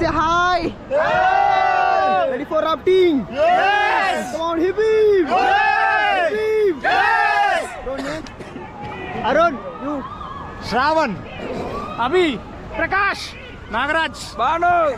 say hi. Hey! Ready for rafting? Yes. Come on, hippie. Yes. Hippie. Yes. Your name? Arun. You. Shravan. Abhi. Prakash. Nagaraj. Banu.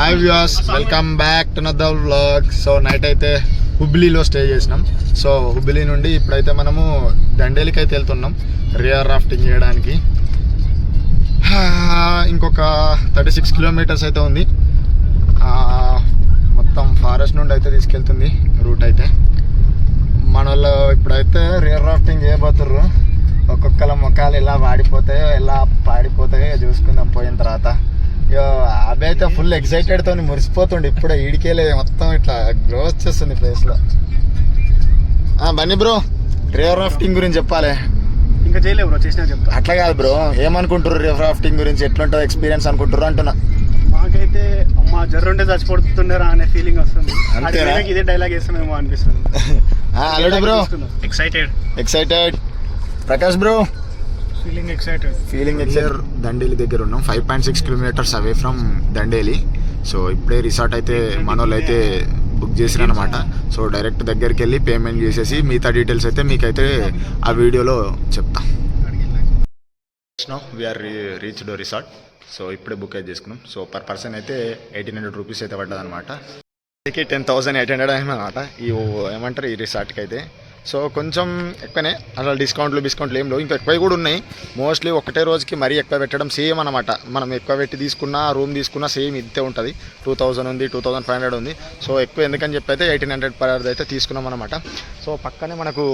Hi views welcome back to another vlog so night అయితే హుబ్లీలో stay చేసినాం. So Hubli నుండి ఇప్పుడైతే మనము దండేలికి అయితే వెళ్తున్నాం rear rafting చేయడానికి. ఇంకొక థర్టీ సిక్స్ కిలోమీటర్స్ అయితే ఉంది. మొత్తం ఫారెస్ట్ నుండి అయితే తీసుకెళ్తుంది రూట్ అయితే. మన వాళ్ళు ఇప్పుడైతే రియర్ రాఫ్టింగ్ చేయబోతుర్రు. ఒక్కొక్కల ముఖాలు ఎలా వాడిపోతాయో ఎలా పాడిపోతాయో చూసుకుందాం పోయిన తర్వాత. అబ్బాయి అయితే ఫుల్ ఎక్సైటెడ్ తోని మురిసిపోతుండే. ఇప్పుడే ఈడికేలే మొత్తం ఇట్లా గ్లో వచ్చేస్తుంది ఫేస్లో. బన్నీ బ్రో రియర్ రాఫ్టింగ్ గురించి చెప్పాలి. ఇంకా చేయలేవు బ్రో చేసినా చెప్తా. అట్లా కాదు బ్రో ఏమనుకుంటారు రియర్ రాఫ్టింగ్ గురించి? ఎట్లుంటుంది ఎక్స్పీరియన్స్ అనుకుంటారు అంటున్నా. మాకైతే అమ్మ జర్రుంటే చచ్చిపోతుండరా అనే ఫీలింగ్ వస్తుంది. ఇదే డైలాగ్ వేస్తామేమో అనిపిస్తుంది. Already bro excited excited Prakash bro feeling excited feeling excited Dandeli దగ్గర ఉన్నాం. Five point six kilometres away from Dandeli so ఇప్పుడే రిసార్ట్ అయితే మనోళ్ళు అయితే బుక్ చేసిన అనమాట సో డైరెక్ట్ దగ్గరికి వెళ్ళి పేమెంట్ చేసేసి మిగతా డీటెయిల్స్ అయితే మీకైతే ఆ వీడియోలో చెప్తా. We are reached resort so ఇప్పుడే బుక్ అయితే చేసుకున్నాం. సో పర్ పర్సన్ అయితే ఎయిటీన్ హండ్రెడ్ రూపీస్ అయితే పడ్డది అనమాట టెన్ థౌసండ్ ఎయిట్ హండ్రెడ్ అనమాట ఈ ఏమంటారు? ఈ రిసార్ట్కి అయితే. సో కొంచెం ఎక్కువనే. అసలు డిస్కౌంట్లు డిస్కౌంట్లు ఏం లేవు. ఇంకా ఎక్కువ కూడా ఉన్నాయి. మోస్ట్లీ ఒకటే రోజుకి మరీ ఎక్కువ పెట్టడం సేమ్ అనమాట మనం ఎక్కువ పెట్టి తీసుకున్నా రూమ్ తీసుకున్నా సేమ్ ఇంతే ఉంటుంది. టూ థౌసండ్ ఉంది టూ థౌసండ్ ఫైవ్ హండ్రెడ్ ఉంది. సో ఎక్కువ ఎందుకని చెప్పి అయితే ఎయిటీన్ హండ్రెడ్ పర్ అయితే తీసుకున్నాం అనమాట సో పక్కనే మనకు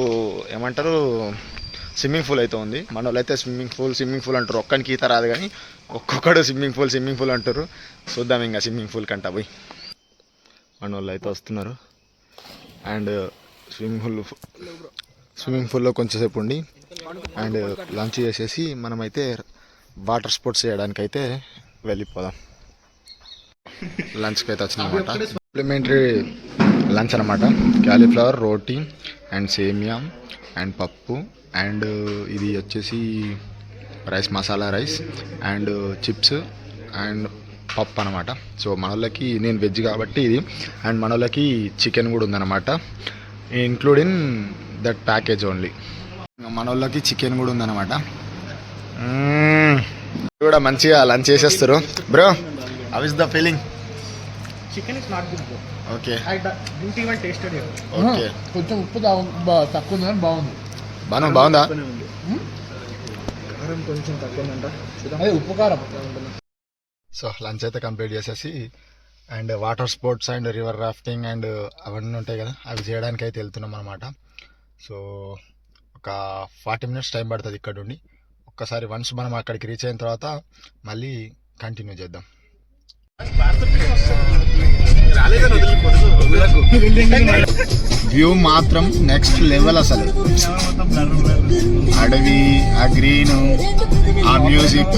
ఏమంటారు? స్విమ్మింగ్ పూల్ అయితే ఉంది. మన వాళ్ళు అయితే స్విమ్మింగ్ పూల్ స్విమ్మింగ్ పూల్ అంటారు. ఒక్కడికి ఈత రాదు కానీ ఒక్కొక్కడు స్విమ్మింగ్ పూల్ స్విమ్మింగ్ పూల్ అంటారు. చూద్దాం ఇంకా స్విమ్మింగ్ పూల్ కంటా పోయి. మన వాళ్ళు అయితే వస్తున్నారు. అండ్ స్విమ్మింగ్ పూల్ స్విమ్మింగ్ పూల్లో కొంచెంసేపు ఉండి అండ్ లంచ్ చేసేసి మనమైతే వాటర్ స్పోర్ట్స్ చేయడానికి అయితే వెళ్ళిపోదాం. లంచ్కి అయితే వచ్చినమాట సప్లిమెంటరీ లంచ్ అనమాట క్యాలీఫ్లవర్ రోటీ అండ్ సేమియా అండ్ పప్పు అండ్ ఇది వచ్చేసి rice masala rice and chips and పప్పు అనమాట సో మనోళ్ళకి నేను వెజ్ కాబట్టి ఇది. అండ్ మనోళ్ళకి చికెన్ కూడా ఉందన్నమాట. ఇంక్లూడింగ్ దట్ ప్యాకేజ్ ఓన్లీ మనోళ్ళకి చికెన్ కూడా ఉందన్నమాట. మ్మ్. కూడా మంచిగా లంచ్ చేసేస్తారు. Bro how is the feeling chicken is not good bro okay I didn't even tasted it okay కొంచెం ఉప్పు తక్కువ ఉందని బాగుంది. బాను బాగుందా? అదే ఉప్పు కారం. సో లంచ్ అయితే కంప్లీట్ చేసేసి and water sports and river rafting and అవన్నీ ఉంటాయి కదా అవి చేయడానికి అయితే వెళ్తున్నాం అనమాట సో ఒక ఫార్టీ మినిట్స్ టైం పడుతుంది ఇక్కడ నుండి ఒక్కసారి వన్స్ మనం అక్కడికి రీచ్ అయిన తర్వాత మళ్ళీ కంటిన్యూ చేద్దాం. వ్యూ మాత్రం నెక్స్ట్ లెవెల్ అసలు. అడవి ఆ గ్రీన్ ఆ మ్యూజిక్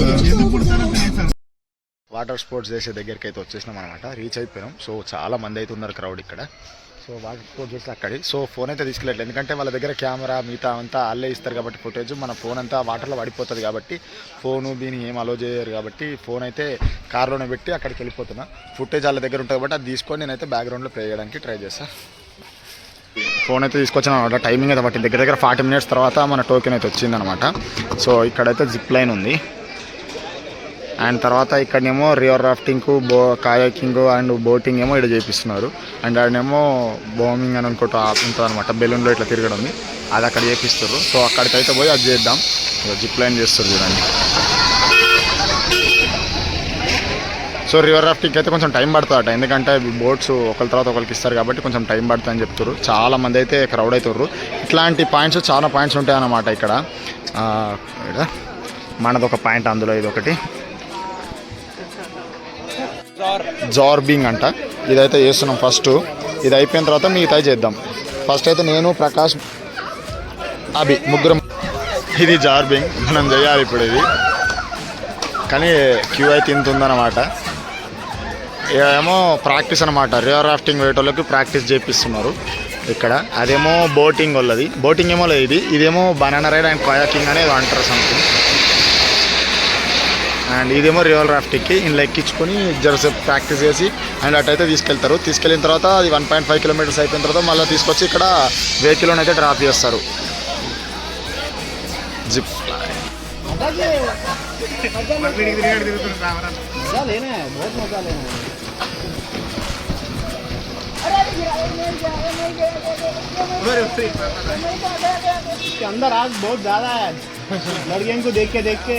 వాటర్ స్పోర్ట్స్ చేసే దగ్గరికి అయితే వచ్చేసినాం అనమాట రీచ్ అయిపోయినాం. సో చాలా మంది అయితే ఉన్నారు క్రౌడ్ ఇక్కడ. సో వాటర్ స్పోర్ట్స్ చేసి అక్కడి. సో ఫోన్ అయితే తీసుకెళ్ళట్లేదు. ఎందుకంటే వాళ్ళ దగ్గర కెమెరా మిగతా అంతా వాళ్ళే ఇస్తారు కాబట్టి ఫుటేజ్ మన ఫోన్ అంతా వాటర్లో పడిపోతుంది కాబట్టి ఫోను దీన్ని ఏం అలో చేయరు కాబట్టి ఫోన్ అయితే కార్లోనే పెట్టి అక్కడికి వెళ్ళిపోతున్నా. ఫుటేజ్ వాళ్ళ దగ్గర ఉంటుంది కాబట్టి అది తీసుకొని నేనైతే బ్యాక్గ్రౌండ్లో ప్లే చేయడానికి ట్రై చేస్తాను ఫోన్ అయితే తీసుకొచ్చాను అనమాట టైమింగ్ అయితే బట్టి దగ్గర దగ్గర ఫార్టీ మినిట్స్ తర్వాత మన టోకెన్ అయితే వచ్చిందనమాట సో ఇక్కడైతే జిప్ లైన్ ఉంది. అండ్ తర్వాత ఇక్కడనేమో రివర్ రాఫ్టింగ్ బో కాయాకింగ్ అండ్ బోటింగ్ ఏమో ఇక్కడ చేపిస్తున్నారు. అండ్ ఆడనేమో బోమింగ్ అని అనుకుంటూ ఉంటుంది అనమాట బెలూన్లో ఇట్లా తిరగడం ఉంది. అది అక్కడ చేపిస్తారు సో అక్కడికైతే పోయి అది చేద్దాం. జిప్ లైన్ చేస్తారు చూడండి. సో రివర్ రాఫ్టింగ్ అయితే కొంచెం టైం పడుతుందట. ఎందుకంటే బోట్స్ ఒకరి తర్వాత ఒకరికి ఇస్తారు కాబట్టి కొంచెం టైం పడుతుంది అని చెప్తారు చాలా మంది అయితే క్రౌడ్ అవుతారు ఇట్లాంటి పాయింట్స్ చాలా పాయింట్స్ ఉంటాయి అన్నమాట ఇక్కడ. మనదొక మనది ఒక పాయింట్ అందులో ఇది ఒకటి జార్బింగ్ అంట. ఇదైతే చేస్తున్నాం ఫస్ట్ ఇది అయిపోయిన తర్వాత మిగతా చేద్దాం. ఫస్ట్ అయితే నేను ప్రకాష్ అభి ముగ్గురం. ఇది జార్బింగ్. మనం చేయాలి ఇప్పుడు ఇది. కానీ క్యూ అయితే ఇంత ఉందన్నమాట. ఏమో ప్రాక్టీస్ అనమాట రివర్ రాఫ్టింగ్ వేటోళ్ళకి ప్రాక్టీస్ చేపిస్తున్నారు ఇక్కడ. అదేమో బోటింగ్ వాళ్ళది. బోటింగ్ ఏమో లేదు. ఇది ఇదేమో బనానా రైడ్ అండ్ కయాకింగ్ అనేది అంటారు సంథింగ్ అండ్ ఇదేమో రివర్ రాఫ్టింగ్కి ఇంట్లో ఎక్కించుకొని జరసేపు ప్రాక్టీస్ చేసి అండ్ అటైతే తీసుకెళ్తారు తీసుకెళ్ళిన తర్వాత అది వన్ పాయింట్ ఫైవ్ కిలోమీటర్స్ అయిపోయిన తర్వాత మళ్ళీ తీసుకొచ్చి ఇక్కడ వెహికల్లోనే అయితే డ్రాప్ చేస్తారు జిప్ मजा लेना है बहुत मजा लेना है इसके अंदर आग बहुत ज्यादा है लड़कियों को देख के देख के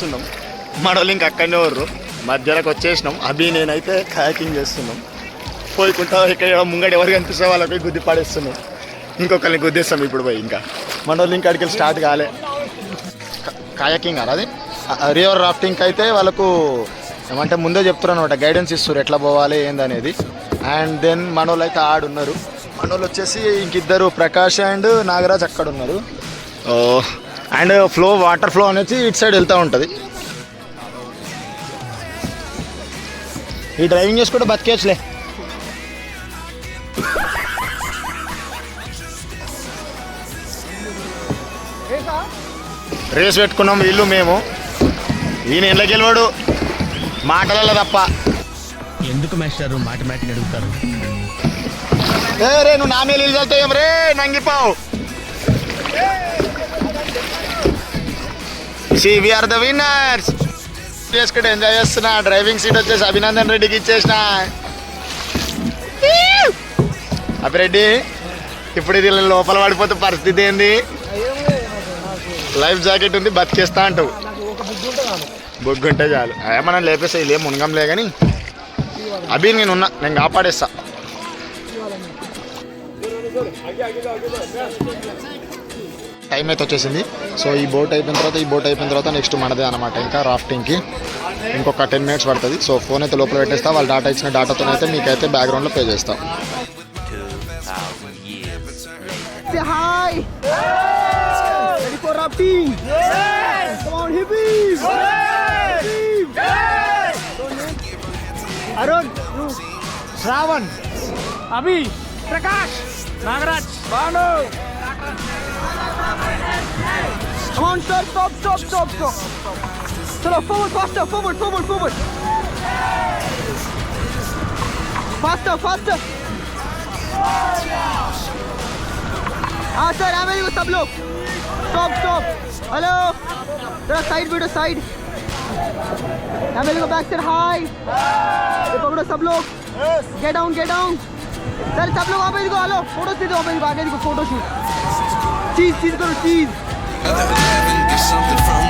చేస్తున్నాం. మనోళ్ళు ఇంక అక్కడనే వర్రు మధ్యలోకి వచ్చేసినాం. అభి నేనైతే కాకింగ్ చేస్తున్నాం. పోయికుంటా ఇక్కడ ముంగడు ఎవరు కనిపిస్తే వాళ్ళకి గుద్ది పడేస్తున్నాం. ఇంకొకరిని గుద్దేస్తాం ఇప్పుడు పోయి ఇంకా. మనోళ్ళు ఇంకా అడిగి స్టార్ట్ కాలే. కాయకింగ్ అది రివర్ రాఫ్టింగ్ అయితే వాళ్ళకు ఏమంటే ముందే చెప్తారు అనమాట గైడెన్స్ ఇస్తారు ఎట్లా పోవాలి ఏందనేది. అండ్ దెన్ మనోళ్ళు అయితే ఆడున్నారు. మనోళ్ళు వచ్చేసి ఇంకిద్దరు ప్రకాష్ అండ్ నాగరాజ్ అక్కడ ఉన్నారు అండ్ ఫ్లో వాటర్ ఫ్లో అనేది ఇటు సైడ్ వెళ్తూ ఉంటుంది. ఈ డ్రైవింగ్ చేసుకుంటే బతికేయచ్చులే. రేస్ పెట్టుకున్నాం వీళ్ళు మేము. ఈయన ఎండ్లకి వెళ్ళాడు మాటలలో తప్ప. ఎందుకు మాస్టారు? మాటమాటిక్ అడుగుతారు. ఏ రే నువ్వు నా మీద వెళ్తావు రే? నంగిపోవు. సి ఆర్ ద విన్నర్స్ చేసుకుంటే ఎంజాయ్ చేస్తున్నా. డ్రైవింగ్ సీట్ వచ్చేసి అభినందన్ రెడ్డికి ఇచ్చేసిన. అభిరెడ్డి ఇప్పుడు ఇది లోపల పడిపోతే పరిస్థితి ఏంది? లైఫ్ జాకెట్ ఉంది బతికేస్తా అంటావు. బొగ్గు ఉంటే చాలు. అయ్యా మనం లేపేస్తా ఇల్లు ఏం మునగంలే కానీ అభి నేను ఉన్నా. నేను కాపాడేస్తా. టైం అయితే వచ్చేసింది. సో ఈ బోట్ అయిపోయిన తర్వాత ఈ బోట్ అయిపోయిన తర్వాత నెక్స్ట్ మనదే అనమాట ఇంకా రాఫ్టింగ్కి ఇంకొక టెన్ మినిట్స్ పడుతుంది. సో ఫోన్ అయితే లోపల పెట్టేస్తా. వాళ్ళు డేటా ఇచ్చిన డేటాతో అయితే మీకైతే బ్యాక్గ్రౌండ్లో పే చేస్తాం. Say hi. Ready for rafting? Yes. On, stop, stop, stop, stop, stop. Chalo, forward, faster, forward, forward, forward. Faster, faster. हाँ सर मेरी को सब लोग. स्टॉप स्टॉप हेलो जरा साइड वीडियो साइड मेरे को बैक से हाय पकड़ो सब लोग. Get down get down sir सब लोग आप इनको हेलो फ़ोटो दे दो आप इनको आगे देखो फ़ोटो शूट चीज़ चीज़ करो चीज़ Other heaven, get something from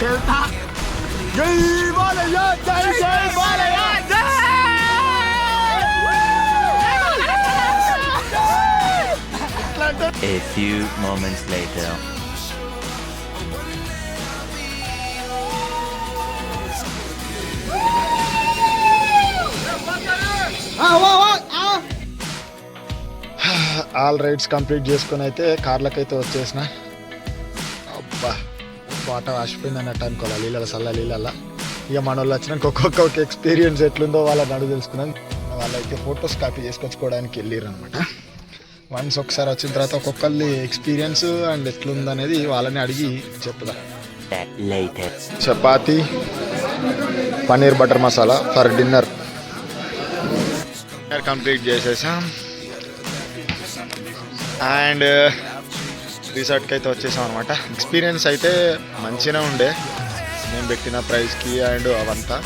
వెళ్తా జై బాలయ్య జై జై Balayya A few moments later. आ वो वो आ ఆల్ రైడ్స్ కంప్లీట్ చేసుకుని అయితే కార్లకైతే వచ్చేసిన అబ్బా పాట వాసిపోయింది అన్నట్టు అనుకోవాలి. నీళ్ళ సల్ల నీళ్ళ ఇక మన వాళ్ళు వచ్చినాక ఒక్కొక్క ఎక్స్పీరియన్స్ ఎట్లుందో వాళ్ళని అడుగు తెలుసుకున్నాం. వాళ్ళైతే ఫొటోస్ కాపీ చేసుకొచ్చుకోవడానికి వెళ్ళారు అనమాట వన్స్ ఒకసారి వచ్చిన తర్వాత ఒక్కొక్కరి ఎక్స్పీరియన్స్ అండ్ ఎట్లుందనేది వాళ్ళని అడిగి చెప్తా. Chapati paneer butter masala for dinner complete చేసేసాం. అండ్ రిసార్ట్కి అయితే వచ్చేసాం అనమాట ఎక్స్పీరియన్స్ అయితే మంచిగా ఉండే. మేము పెట్టిన ప్రైస్కి అండ్ అవంతా.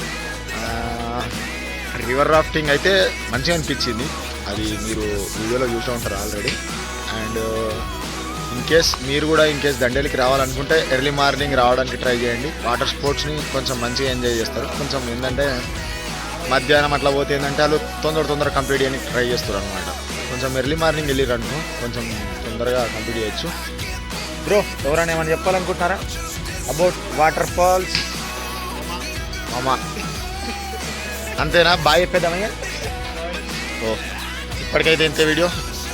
రివర్ రాఫ్టింగ్ అయితే మంచిగా అనిపించింది. అది మీరు వీడియోలో చూసే ఉంటారు ఆల్రెడీ. అండ్ ఇన్ కేస్ మీరు కూడా ఇన్ కేస్ దండేలికి రావాలనుకుంటే ఎర్లీ మార్నింగ్ రావడానికి ట్రై చేయండి. వాటర్ స్పోర్ట్స్ని కొంచెం మంచిగా ఎంజాయ్ చేస్తారు. కొంచెం ఏంటంటే మధ్యాహ్నం అట్లా పోతే ఏంటంటే వాళ్ళు తొందర తొందర కంప్లీట్ చేయడానికి ట్రై చేస్తారు అనమాట కొంచెం ఎర్లీ మార్నింగ్ వెళ్ళిరు కొంచెం తొందరగా కంప్లీట్ చేయొచ్చు. బ్రో ఎవరైనా ఏమైనా చెప్పాలనుకుంటున్నారా? About water falls. మామా. అంతేనా? బాగా చెప్పేద్దామయ్యా ఓ ఇప్పటికైతే ఇంతే వీడియో.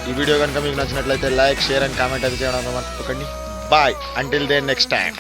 ఈ వీడియో కనుక మీకు నచ్చినట్లయితే లైక్ షేర్ అండ్ కామెంట్ అది చేయడం మర్చిపోకండి bye. Until the next time